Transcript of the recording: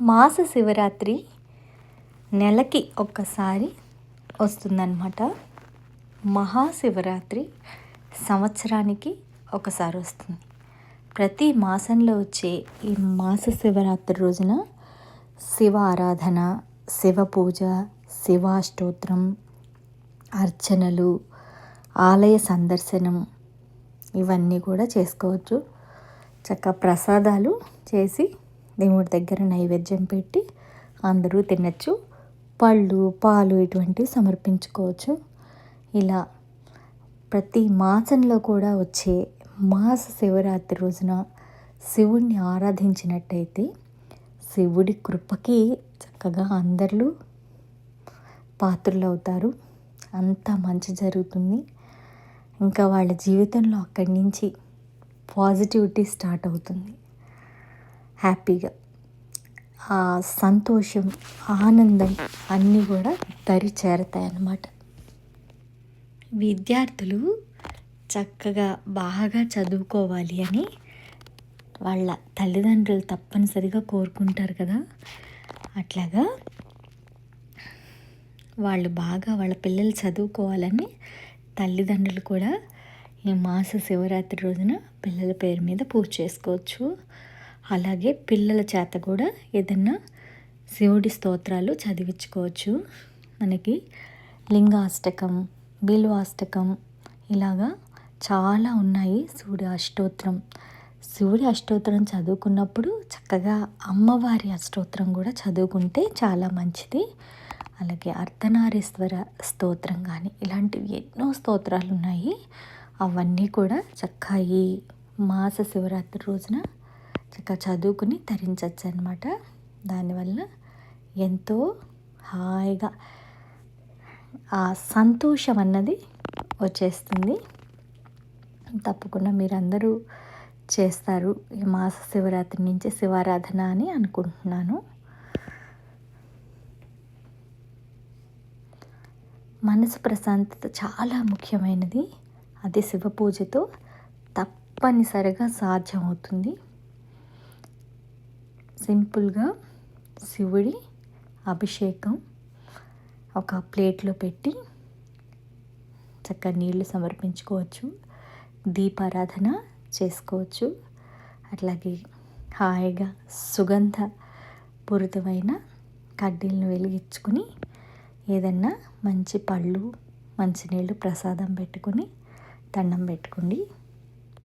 మాస శివరాత్రి నెలకి ఒక్కసారి వస్తుందన్నమాట. మహాశివరాత్రి సంవత్సరానికి ఒకసారి వస్తుంది. ప్రతి మాసంలో వచ్చే ఈ మాస శివరాత్రి రోజున శివ ఆరాధన శివ పూజ శివాష్టోత్రం అర్చనలు ఆలయ సందర్శనం ఇవన్నీ కూడా చేసుకోవచ్చు. చక్క ప్రసాదాలు చేసి దేవుడి దగ్గర నైవేద్యం పెట్టి అందరూ తినచ్చు. పళ్ళు పాలు ఇటువంటివి సమర్పించుకోవచ్చు. ఇలా ప్రతి మాసంలో కూడా వచ్చే మాస శివరాత్రి రోజున శివుణ్ణి ఆరాధించినట్టయితే శివుడి కృపకి చక్కగా అందరూ పాత్రలు అవుతారు అంత మంచి జరుగుతుంది. ఇంకా వాళ్ళ జీవితంలో అక్కడి నుంచి పాజిటివిటీ స్టార్ట్ అవుతుంది. హ్యాపీగా. ఆ సంతోషం ఆనందం అన్నీ కూడా దరి చేరతాయన్నమాట. విద్యార్థులు చక్కగా బాగా చదువుకోవాలి అని వాళ్ళ తల్లిదండ్రులు తప్పనిసరిగా కోరుకుంటారు కదా. అట్లాగా వాళ్ళు బాగా వాళ్ళ పిల్లలు చదువుకోవాలని తల్లిదండ్రులు కూడా ఈ మాస శివరాత్రి రోజున పిల్లల పేరు మీద పూజ చేసుకోవచ్చు. అలాగే పిల్లల చేత కూడా ఏదన్నా శివుడి స్తోత్రాలు చదివించుకోవచ్చు. మనకి లింగాష్టకం బిల్వాష్టకం ఇలాగా చాలా ఉన్నాయి శివుడి అష్టోత్రం. శివుడి అష్టోత్తరం చదువుకున్నప్పుడు చక్కగా అమ్మవారి అష్టోత్తరం కూడా చదువుకుంటే చాలా మంచిది. అలాగే అర్ధనారీశ్వర స్తోత్రం కానీ ఇలాంటివి ఎన్నో స్తోత్రాలు ఉన్నాయి. అవన్నీ కూడా చక్కగా ఈ మాస శివరాత్రి రోజున చక్కగా చదువుకుని ధరించవచ్చు అనమాట దానివల్ల ఎంతో హాయిగా ఆ సంతోషం అన్నది వచ్చేస్తుంది. తప్పకుండా మీరందరూ చేస్తారు ఈ మాస శివరాత్రి నుంచి శివారాధన అని అనుకుంటున్నాను. మనసు ప్రశాంతత చాలా ముఖ్యమైనది. అది శివ పూజతో తప్పనిసరిగా సాధ్యమవుతుంది. సింపుల్గా శివుడి అభిషేకం ఒక ప్లేట్లో పెట్టి చక్కగా నీళ్ళు సమర్పించుకోవచ్చు దీపారాధన చేసుకోవచ్చు. అట్లాగే హాయిగా సుగంధ పూరితమైన కడ్డీలను వెలిగించుకుని ఏదన్నా మంచి పళ్ళు మంచినీళ్ళు ప్రసాదం పెట్టుకుని దండం పెట్టుకోండి.